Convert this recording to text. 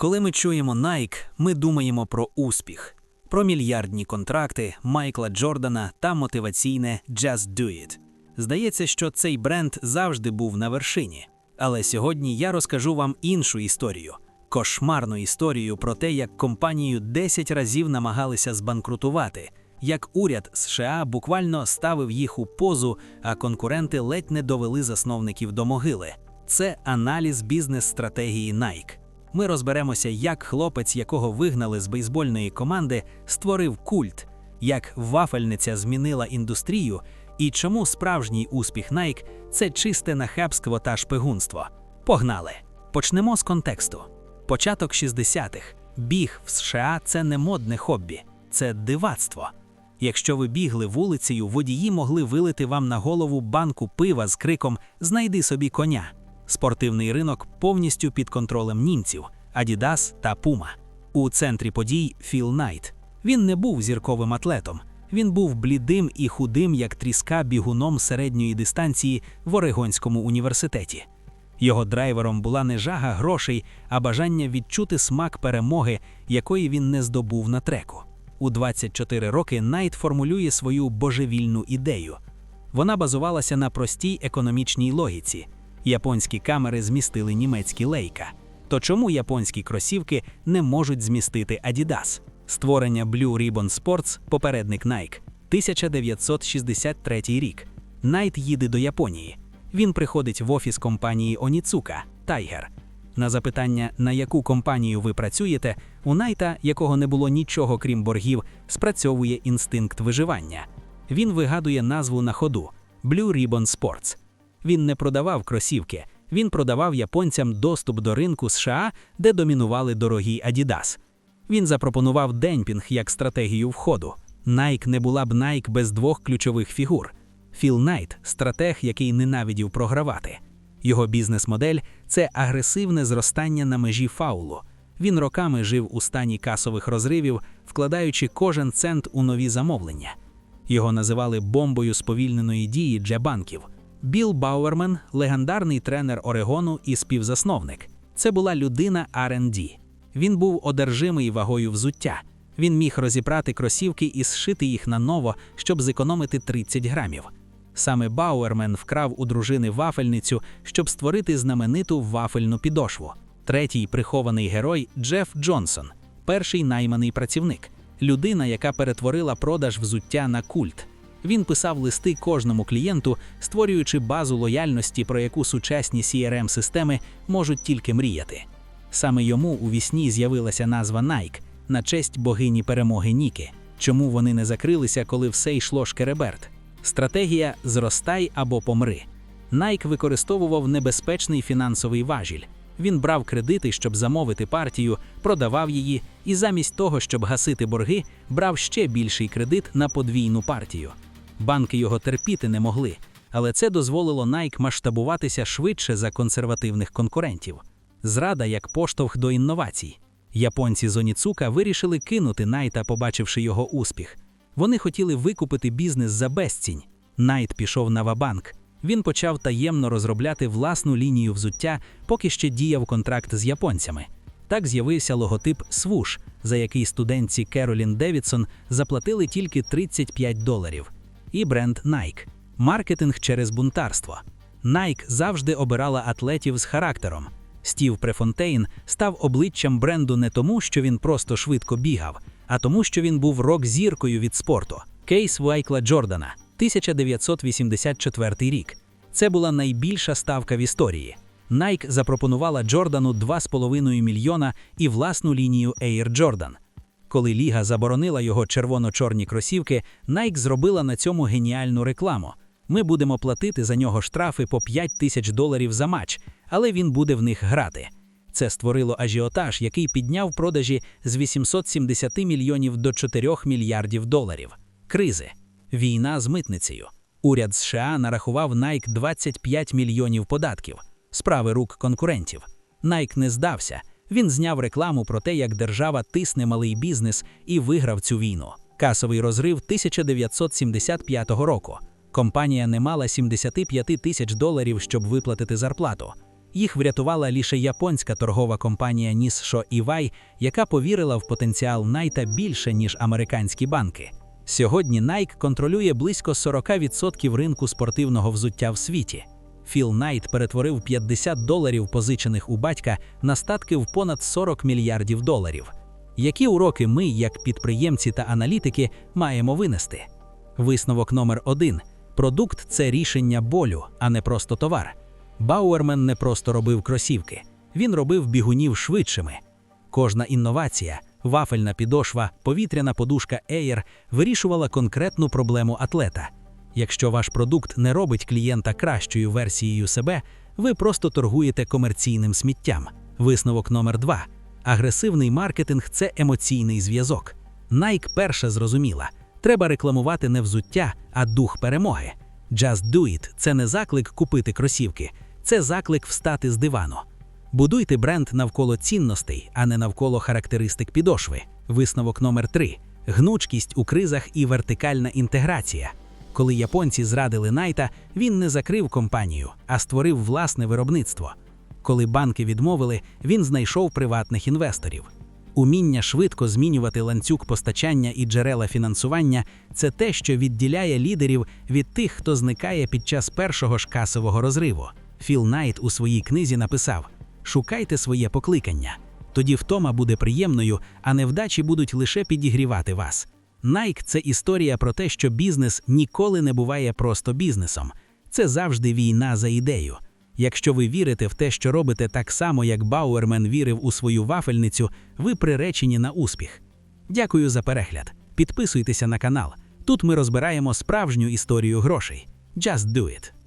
Коли ми чуємо Nike, ми думаємо про успіх, про мільярдні контракти Майкла Джордана та мотиваційне «Just do it». Здається, що цей бренд завжди був на вершині. Але сьогодні я розкажу вам іншу історію кошмарну історію про те, як компанію 10 разів намагалися збанкрутувати, як уряд США буквально ставив їх у позу, а конкуренти ледь не довели засновників до могили. Це аналіз бізнес-стратегії Nike. Ми розберемося, як хлопець, якого вигнали з бейсбольної команди, створив культ, як вафельниця змінила індустрію, і чому справжній успіх Nike – це чисте нахабство та шпигунство. Погнали! Почнемо з контексту. Початок 60-х. Біг в США це не модне хобі, це дивацтво. Якщо ви бігли вулицею, водії могли вилити вам на голову банку пива з криком Знайди собі коня. Спортивний ринок повністю під контролем німців Adidas та Puma. У центрі подій Філ Найт. Він не був зірковим атлетом. Він був блідим і худим, як тріска бігуном середньої дистанції в Орегонському університеті. Його драйвером була не жага грошей, а бажання відчути смак перемоги, якої він не здобув на треку. У 24 роки Найт формулює свою божевільну ідею. Вона базувалася на простій економічній логіці. Японські камери змістили німецькі лейка. То чому японські кросівки не можуть змістити Adidas? Створення Blue Ribbon Sports, попередник Nike, 1963 рік. Найт їде до Японії. Він приходить в офіс компанії Оніцука Tiger. На запитання, на яку компанію ви працюєте, у Найта, якого не було нічого крім боргів, спрацьовує інстинкт виживання. Він вигадує назву на ходу Blue Ribbon Sports. Він не продавав кросівки, він продавав японцям доступ до ринку США, де домінували дорогі Adidas. Він запропонував демпінг як стратегію входу. Nike не була б Nike без двох ключових фігур. Філ Найт стратег, який ненавидів програвати. Його бізнес-модель це агресивне зростання на межі фаулу. Він роками жив у стані касових розривів, вкладаючи кожен цент у нові замовлення. Його називали бомбою сповільненої дії для банків. Білл Бауермен легендарний тренер Орегону і співзасновник. Це була людина R&D. Він був одержимий вагою взуття. Він міг розібрати кросівки і зшити їх наново, щоб зекономити 30 грамів. Саме Бауермен вкрав у дружини вафельницю, щоб створити знамениту вафельну підошву. Третій прихований герой Джеф Джонсон, перший найманий працівник, людина, яка перетворила продаж взуття на культ. Він писав листи кожному клієнту, створюючи базу лояльності, про яку сучасні crm системи можуть тільки мріяти. Саме йому у вісні з'явилася назва Nike на честь богині перемоги Ніки. Чому вони не закрилися, коли все йшло шкереберт? Стратегія зростай або помри. Nike використовував небезпечний фінансовий важіль. Він брав кредити, щоб замовити партію, продавав її, і замість того, щоб гасити борги, брав ще більший кредит на подвійну партію. Банки його терпіти не могли, але це дозволило Nike масштабуватися швидше за консервативних конкурентів. Зрада як поштовх до інновацій. Японці з Оніцука вирішили кинути Найта, побачивши його успіх. Вони хотіли викупити бізнес за безцінь. Найт пішов на вабанк. Він почав таємно розробляти власну лінію взуття, поки ще діяв контракт з японцями. Так з'явився логотип Swoosh, за який студентці Керолін Девідсон заплатили тільки 35 доларів. І бренд Nike. маркетинг через бунтарство. Nike завжди обирала атлетів з характером. Стів Префонтейн став обличчям бренду не тому, що він просто швидко бігав, а тому, що він був рок-зіркою від спорту. Кейс Вайкла Джордана, 1984 рік. Це була найбільша ставка в історії. Nike запропонувала Джордану 2,5 мільйона і власну лінію Air Jordan. Коли Ліга заборонила його червоно-чорні кросівки, Nike зробила на цьому геніальну рекламу. Ми будемо платити за нього штрафи по 5 тисяч доларів за матч, але він буде в них грати. Це створило ажіотаж, який підняв продажі з 870 мільйонів до 4 мільярдів доларів. Кризи, війна з митницею. Уряд США нарахував Nike 25 мільйонів податків, справи рук конкурентів. Nike не здався. Він зняв рекламу про те, як держава тисне малий бізнес і виграв цю війну. Касовий розрив 1975 року. Компанія не мала 75 тисяч доларів, щоб виплатити зарплату. Їх врятувала лише японська торгова компанія Nissho Івай, яка повірила в потенціал Найта більше, ніж американські банки. Сьогодні Nike контролює близько 40% ринку спортивного взуття в світі. Філ Найт перетворив 50 доларів, позичених у батька, на статки в понад 40 мільярдів доларів. Які уроки ми, як підприємці та аналітики, маємо винести? Висновок номер один: продукт це рішення болю, а не просто товар. Бауермен не просто робив кросівки, він робив бігунів швидшими. Кожна інновація, вафельна підошва, повітряна подушка Air вирішувала конкретну проблему атлета. Якщо ваш продукт не робить клієнта кращою версією себе, ви просто торгуєте комерційним сміттям. Висновок номер два: агресивний маркетинг це емоційний зв'язок. Nike перша зрозуміла, треба рекламувати не взуття, а дух перемоги. Just do it – це не заклик купити кросівки, це заклик встати з дивану. Будуйте бренд навколо цінностей, а не навколо характеристик підошви. Висновок номер 3 гнучкість у кризах і вертикальна інтеграція. Коли японці зрадили Найта, він не закрив компанію, а створив власне виробництво. Коли банки відмовили, він знайшов приватних інвесторів. Уміння швидко змінювати ланцюг постачання і джерела фінансування це те, що відділяє лідерів від тих, хто зникає під час першого ж касового розриву. Філ Найт у своїй книзі написав: Шукайте своє покликання. Тоді втома буде приємною, а невдачі будуть лише підігрівати вас. Nike – це історія про те, що бізнес ніколи не буває просто бізнесом. Це завжди війна за ідею. Якщо ви вірите в те, що робите так само, як Бауермен вірив у свою вафельницю, ви приречені на успіх. Дякую за перегляд. Підписуйтеся на канал. Тут ми розбираємо справжню історію грошей. Just do it!